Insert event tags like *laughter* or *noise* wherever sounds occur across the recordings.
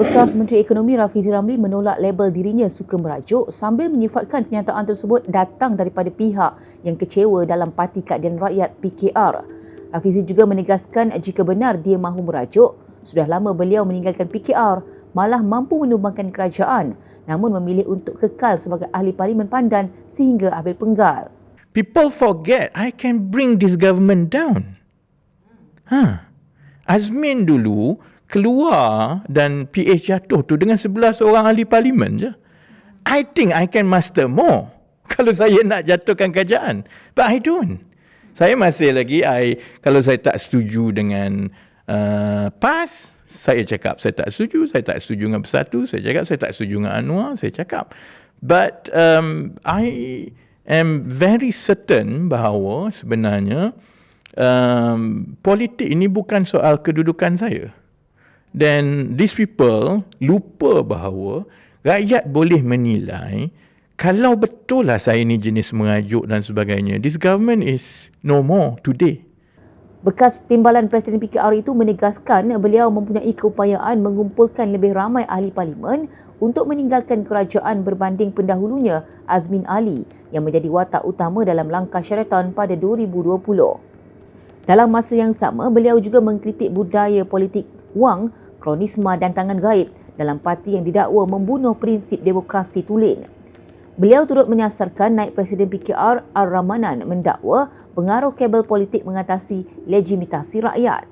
Bekas Menteri Ekonomi Rafizi Ramli menolak label dirinya suka merajuk sambil menyifatkan kenyataan tersebut datang daripada pihak yang kecewa dalam Parti Keadilan Rakyat PKR. Rafizi juga menegaskan jika benar dia mahu merajuk, sudah lama beliau meninggalkan PKR malah mampu menumbangkan kerajaan namun memilih untuk kekal sebagai ahli parlimen pandan sehingga akhir penggal. People forget I can bring this government down. Ha. Azmin dulu keluar dan PH jatuh tu dengan 11 orang ahli parlimen je. I think I can master more *laughs* kalau saya nak jatuhkan kerajaan. But I don't. Saya masih lagi, I, kalau saya tak setuju dengan uh, PAS, saya cakap saya tak setuju, saya tak setuju dengan Bersatu, saya cakap saya tak setuju dengan Anwar, saya cakap. But um, I am very certain bahawa sebenarnya um, politik ini bukan soal kedudukan saya. Dan these people lupa bahawa rakyat boleh menilai kalau betul lah saya ni jenis mengajuk dan sebagainya. This government is no more today. Bekas timbalan Presiden PKR itu menegaskan beliau mempunyai keupayaan mengumpulkan lebih ramai ahli parlimen untuk meninggalkan kerajaan berbanding pendahulunya Azmin Ali yang menjadi watak utama dalam langkah syaratan pada 2020. Dalam masa yang sama, beliau juga mengkritik budaya politik wang, kronisma dan tangan gaib dalam parti yang didakwa membunuh prinsip demokrasi tulen. Beliau turut menyasarkan naik Presiden PKR Ar-Rahmanan mendakwa pengaruh kabel politik mengatasi legitimasi rakyat.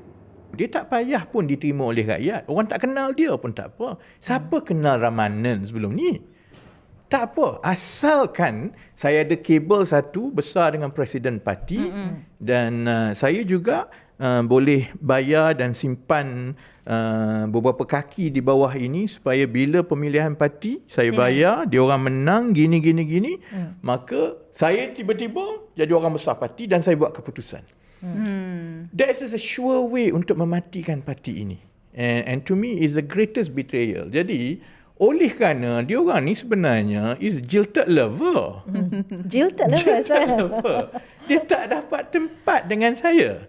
Dia tak payah pun diterima oleh rakyat. Orang tak kenal dia pun tak apa. Siapa kenal Ramanan sebelum ni? Tak apa. Asalkan saya ada kabel satu besar dengan Presiden Parti mm-hmm. dan uh, saya juga uh, boleh bayar dan simpan uh, beberapa kaki di bawah ini supaya bila pemilihan parti saya yeah. bayar dia orang menang gini gini gini mm. maka saya tiba-tiba jadi orang besar parti dan saya buat keputusan. Hmm. That is a sure way untuk mematikan parti ini. And, and to me is the greatest betrayal. Jadi oleh kerana dia orang ni sebenarnya is jilted lover. jilted lover. Jilted lover. Dia tak dapat tempat dengan saya.